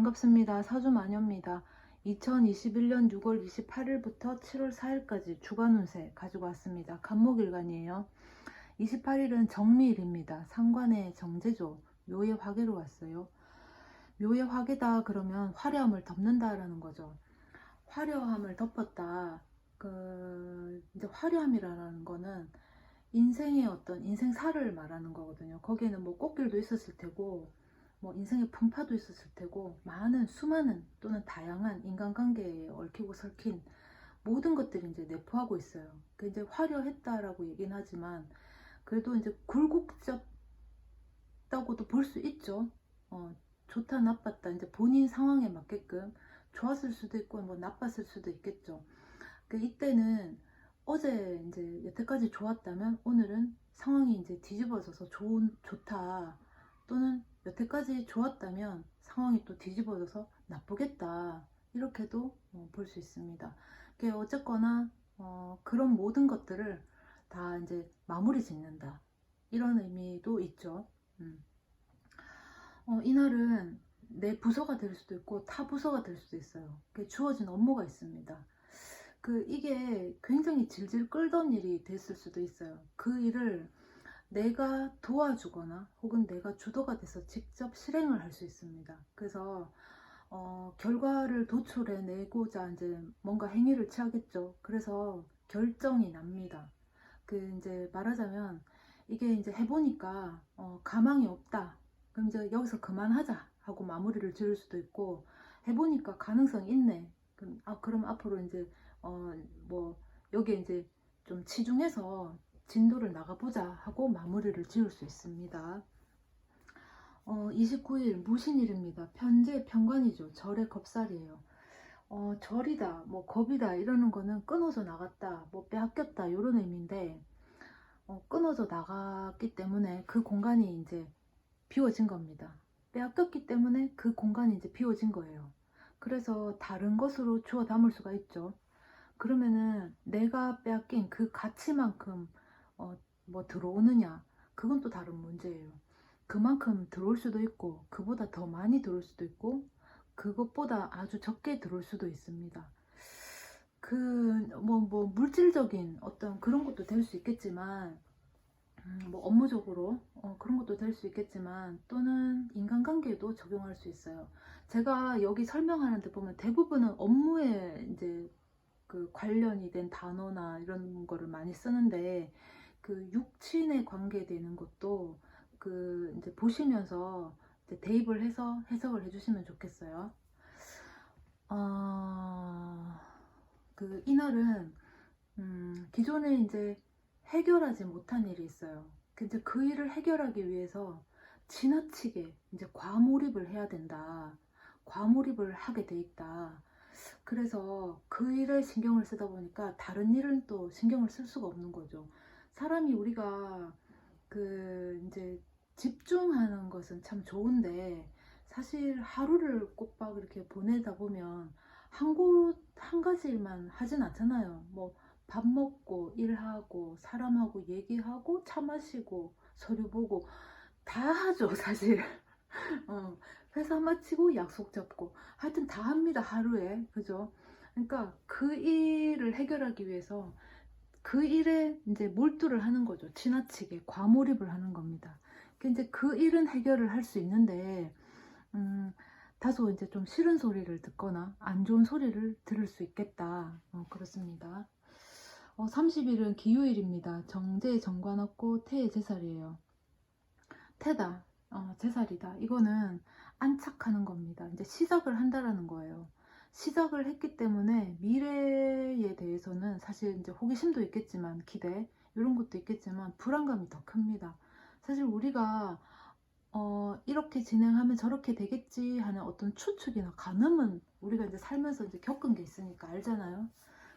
반갑습니다. 사주마녀입니다. 2021년 6월 28일부터 7월 4일까지 주간 운세 가지고 왔습니다. 간목일간이에요. 28일은 정미일입니다. 상관의 정제조, 묘의 화계로 왔어요. 묘의 화계다 그러면 화려함을 덮는다라는 거죠. 화려함을 덮었다. 그 이제 화려함이라는 거는 인생의 어떤 인생사를 말하는 거거든요. 거기에는 뭐 꽃길도 있었을 테고 뭐 인생의 풍파도 있었을 테고 많은 수많은 또는 다양한 인간관계에 얽히고 설킨 모든 것들이 이제 내포하고 있어요. 그 이제 화려했다라고 얘기는 하지만 그래도 이제 굴곡졌다고도 볼 수 있죠. 어, 좋다 나빴다 이제 본인 상황에 맞게끔 좋았을 수도 있고 뭐 나빴을 수도 있겠죠. 그 이때는 어제 이제 여태까지 좋았다면 오늘은 상황이 이제 뒤집어져서 좋은 좋다 또는 여태까지 좋았다면 상황이 또 뒤집어져서 나쁘겠다 이렇게도 어, 볼수 있습니다. 어쨌거나 어, 그런 모든 것들을 다 이제 마무리 짓는다 이런 의미도 있죠. 음. 어, 이날은 내 부서가 될 수도 있고 타 부서가 될 수도 있어요. 주어진 업무가 있습니다. 그 이게 굉장히 질질 끌던 일이 됐을 수도 있어요. 그 일을 내가 도와주거나 혹은 내가 주도가 돼서 직접 실행을 할 수 있습니다. 그래서 어, 결과를 도출해 내고자 이제 뭔가 행위를 취하겠죠. 그래서 결정이 납니다. 그 이제 말하자면 이게 이제 해보니까 어, 가망이 없다. 그럼 이제 여기서 그만하자 하고 마무리를 지을 수도 있고 해보니까 가능성이 있네. 그럼 아 그럼 앞으로 이제 어 뭐 여기에 이제 좀 치중해서 진도를 나가보자 하고 마무리를 지을 수 있습니다. 어, 29일 무신일입니다. 편제 편관이죠. 절의 겁살이에요. 어, 절이다, 뭐 겁이다 이러는 거는 끊어져 나갔다, 뭐 빼앗겼다 이런 의미인데 어, 끊어져 나갔기 때문에 그 공간이 이제 비워진 겁니다. 빼앗겼기 때문에 그 공간이 이제 비워진 거예요. 그래서 다른 것으로 주워 담을 수가 있죠. 그러면은 내가 빼앗긴 그 가치만큼 어, 뭐 들어오느냐 그건 또 다른 문제예요. 그만큼 들어올 수도 있고 그보다 더 많이 들어올 수도 있고 그것보다 아주 적게 들어올 수도 있습니다. 그 뭐뭐 물질적인 어떤 그런 것도 될 수 있겠지만 음, 뭐 업무적으로 어, 그런 것도 될 수 있겠지만 또는 인간관계도 적용할 수 있어요. 제가 여기 설명하는 데 보면 대부분은 업무에 이제 그 관련이 된 단어나 이런 거를 많이 쓰는데 그 육친에 관계되는 것도 그 이제 보시면서 이제 대입을 해서 해석을 해주시면 좋겠어요. 어, 그 이날은 음, 기존에 이제 해결하지 못한 일이 있어요. 근데 그 일을 해결하기 위해서 지나치게 이제 과몰입을 해야 된다. 과몰입을 하게 돼 있다. 그래서 그 일에 신경을 쓰다 보니까 다른 일은 또 신경을 쓸 수가 없는 거죠. 사람이 우리가 그 이제 집중하는 것은 참 좋은데 사실 하루를 꼬박 이렇게 보내다 보면 한 곳, 한 가지 일만 하진 않잖아요. 뭐 밥 먹고 일하고 사람하고 얘기하고 차 마시고 서류 보고 다 하죠, 사실. 어, 회사 마치고 약속 잡고 하여튼 다 합니다 하루에 그죠 그러니까 그 일을 해결하기 위해서 그 일에 이제 몰두를 하는 거죠. 지나치게 과몰입을 하는 겁니다. 이제 그 일은 해결을 할 수 있는데 음, 다소 이제 좀 싫은 소리를 듣거나 안 좋은 소리를 들을 수 있겠다. 어, 그렇습니다. 어, 30일은 기요일입니다. 정제에 정관 없고 태의 제살이에요. 태다. 어, 제살이다. 이거는 안착하는 겁니다. 이제 시작을 한다라는 거예요. 시작을 했기 때문에 미래에 대해서는 사실 이제 호기심도 있겠지만 기대 이런 것도 있겠지만 불안감이 더 큽니다. 사실 우리가 어, 이렇게 진행하면 저렇게 되겠지 하는 어떤 추측이나 가늠은 우리가 이제 살면서 이제 겪은 게 있으니까 알잖아요.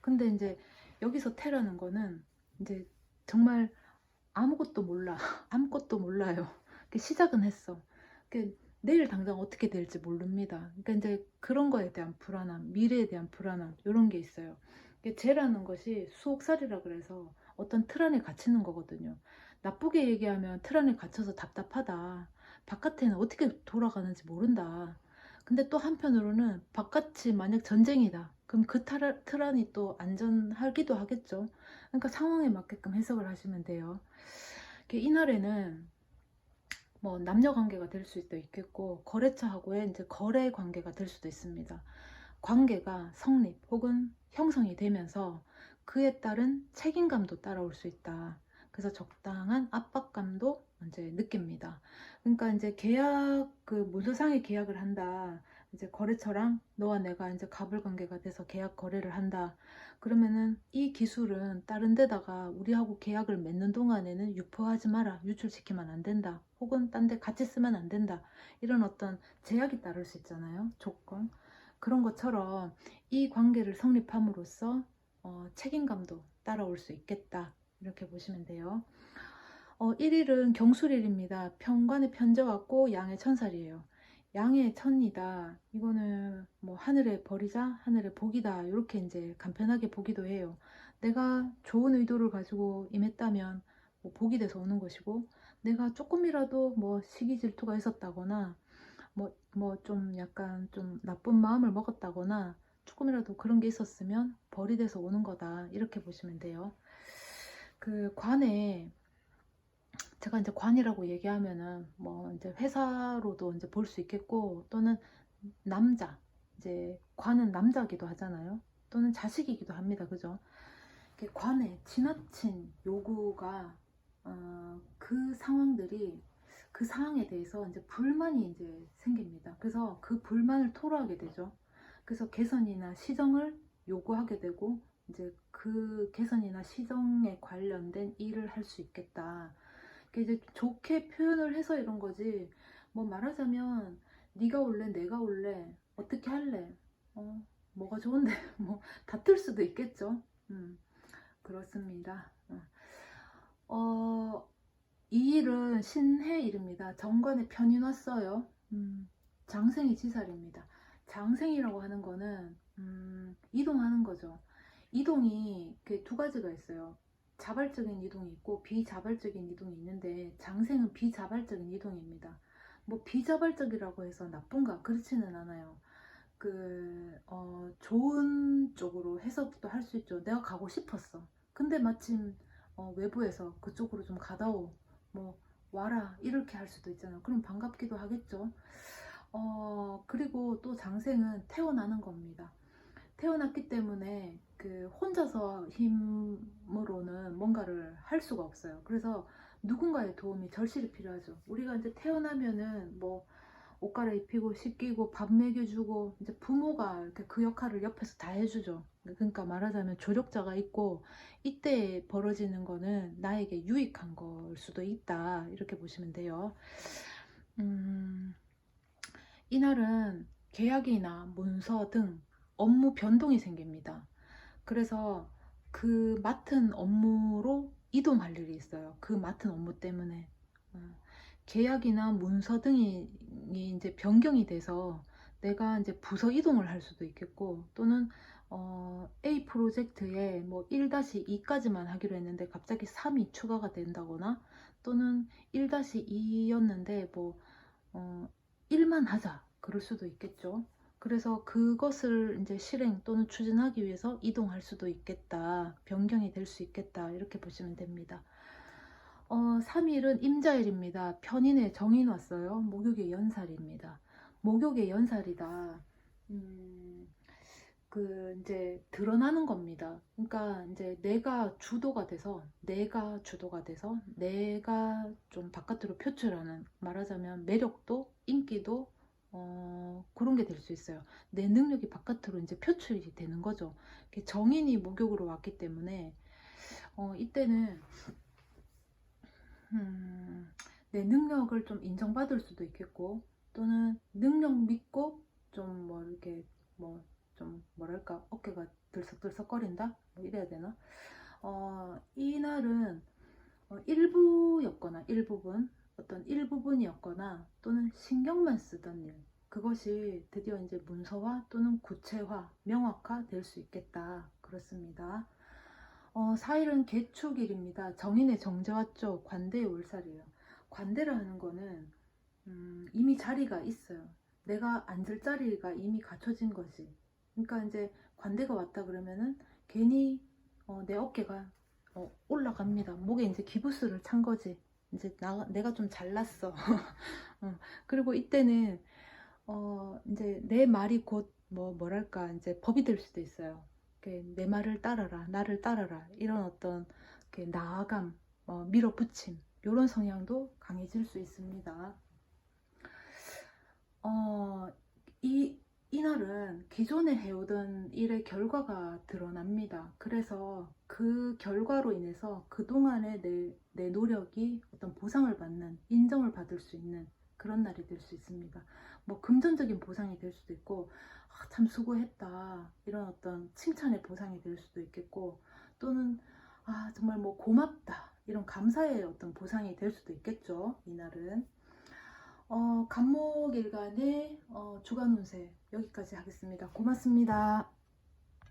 근데 이제 여기서 태라는 거는 이제 정말 아무것도 몰라. 아무것도 몰라요. 시작은 했어. 내일 당장 어떻게 될지 모릅니다. 그러니까 이제 그런 거에 대한 불안함, 미래에 대한 불안함 이런 게 있어요. 죄라는 것이 수옥살이라 그래서 어떤 틀 안에 갇히는 거거든요. 나쁘게 얘기하면 틀 안에 갇혀서 답답하다. 바깥에는 어떻게 돌아가는지 모른다. 근데 또 한편으로는 바깥이 만약 전쟁이다. 그럼 그 틀, 틀 안이 또 안전하기도 하겠죠. 그러니까 상황에 맞게끔 해석을 하시면 돼요. 이날에는 뭐 남녀 관계가 될 수도 있겠고 거래처하고의 이제 거래 관계가 될 수도 있습니다. 관계가 성립 혹은 형성이 되면서 그에 따른 책임감도 따라올 수 있다. 그래서 적당한 압박감도 이제 느낍니다. 그러니까 이제 계약 그 문서상의 계약을 한다. 이제 거래처랑 너와 내가 이제 갑을 관계가 돼서 계약 거래를 한다. 그러면은 이 기술은 다른 데다가 우리하고 계약을 맺는 동안에는 유포하지 마라. 유출시키면 안 된다. 혹은 딴 데 같이 쓰면 안 된다. 이런 어떤 제약이 따를 수 있잖아요. 조건. 그런 것처럼 이 관계를 성립함으로써 어, 책임감도 따라올 수 있겠다. 이렇게 보시면 돼요. 어, 1일은 경술일입니다. 편관의 편제 왔고 양의 천살이에요. 양의 천이다. 이거는 뭐 하늘의 벌이자 하늘의 복이다. 이렇게 이제 간편하게 보기도 해요. 내가 좋은 의도를 가지고 임했다면 뭐 복이 돼서 오는 것이고 내가 조금이라도 뭐 시기 질투가 있었다거나 뭐 뭐 좀 약간 좀 나쁜 마음을 먹었다거나 조금이라도 그런 게 있었으면 벌이 돼서 오는 거다. 이렇게 보시면 돼요. 그 관에 제가 이제 관이라고 얘기하면은 뭐 이제 회사로도 이제 볼 수 있겠고 또는 남자 이제 관은 남자기도 하잖아요. 또는 자식이기도 합니다. 그죠? 관에 지나친 요구가 어, 그 상황들이 그 상황에 대해서 이제 불만이 이제 생깁니다. 그래서 그 불만을 토로하게 되죠. 그래서 개선이나 시정을 요구하게 되고 이제 그 개선이나 시정에 관련된 일을 할 수 있겠다. 이제 좋게 표현을 해서 이런 거지. 뭐 말하자면 네가 올래, 내가 올래, 어떻게 할래? 어, 뭐가 좋은데 뭐 다툴 수도 있겠죠. 음, 그렇습니다. 어, 이 일은 신해 일입니다. 정관에 편이 났어요. 음, 장생이 지살입니다. 장생이라고 하는 거는 음, 이동하는 거죠. 이동이 그두 가지가 있어요. 자발적인 이동이 있고 비자발적인 이동이 있는데 장생은 비자발적인 이동입니다. 뭐 비자발적이라고 해서 나쁜가 그렇지는 않아요. 그 어, 좋은 쪽으로 해석도 할 수 있죠. 내가 가고 싶었어. 근데 마침 어, 외부에서 그쪽으로 좀 가다오. 뭐 와라 이렇게 할 수도 있잖아요. 그럼 반갑기도 하겠죠. 어, 그리고 또 장생은 태어나는 겁니다. 태어났기 때문에 그 혼자서 힘으로는 뭔가를 할 수가 없어요. 그래서 누군가의 도움이 절실히 필요하죠. 우리가 이제 태어나면은 뭐 옷 갈아입히고 씻기고 밥 먹여주고 이제 부모가 이렇게 그 역할을 옆에서 다 해주죠. 그러니까 말하자면 조력자가 있고 이때 벌어지는 거는 나에게 유익한 걸 수도 있다 이렇게 보시면 돼요. 음, 이날은 계약이나 문서 등 업무 변동이 생깁니다. 그래서 그 맡은 업무로 이동할 일이 있어요. 그 맡은 업무 때문에. 어, 계약이나 문서 등이 이제 변경이 돼서 내가 이제 부서 이동을 할 수도 있겠고 또는 어, A 프로젝트에 뭐 1-2까지만 하기로 했는데 갑자기 3이 추가가 된다거나 또는 1-2였는데 뭐 어, 1만 하자 그럴 수도 있겠죠. 그래서 그것을 이제 실행 또는 추진하기 위해서 이동할 수도 있겠다. 변경이 될 수 있겠다. 이렇게 보시면 됩니다. 어, 3일은 임자일입니다. 편인의 정인 왔어요. 목욕의 연살입니다. 목욕의 연살이다. 음, 그 이제 드러나는 겁니다. 그러니까 이제 내가 주도가 돼서 내가 주도가 돼서 내가 좀 바깥으로 표출하는 말하자면 매력도 인기도 어, 그런 게 될 수 있어요. 내 능력이 바깥으로 이제 표출이 되는 거죠. 정인이 목욕으로 왔기 때문에 어, 이때는 음, 내 능력을 좀 인정받을 수도 있겠고 또는 능력 믿고 좀 뭐 이렇게 뭐 좀 뭐랄까 어깨가 들썩들썩거린다 뭐 이래야 되나 어, 이날은 어, 일부였거나 일부분 어떤 일부분이었거나 또는 신경만 쓰던 일 그것이 드디어 이제 문서화 또는 구체화, 명확화 될 수 있겠다. 그렇습니다. 어, 4일은 개축일입니다. 정인의 정제 왔죠. 관대의 올살이에요. 관대라 하는 거는 음, 이미 자리가 있어요. 내가 앉을 자리가 이미 갖춰진 거지. 그러니까 이제 관대가 왔다 그러면은 괜히 어, 내 어깨가 어, 올라갑니다. 목에 이제 기부스를 찬 거지. 이제 나, 내가 좀 잘났어. 어, 그리고 이때는 어, 이제 내 말이 곧 뭐 뭐랄까 이제 법이 될 수도 있어요. 내 말을 따라라, 나를 따라라 이런 어떤 나아감, 어, 밀어붙임 이런 성향도 강해질 수 있습니다. 어, 이 이날은 기존에 해오던 일의 결과가 드러납니다. 그래서 그 결과로 인해서 그동안의 내, 내 노력이 어떤 보상을 받는, 인정을 받을 수 있는 그런 날이 될 수 있습니다. 뭐 금전적인 보상이 될 수도 있고, 아, 참 수고했다. 이런 어떤 칭찬의 보상이 될 수도 있겠고, 또는, 아, 정말 뭐 고맙다. 이런 감사의 어떤 보상이 될 수도 있겠죠. 이날은. 어, 간목일간의 어, 주간 운세 여기까지 하겠습니다. 고맙습니다.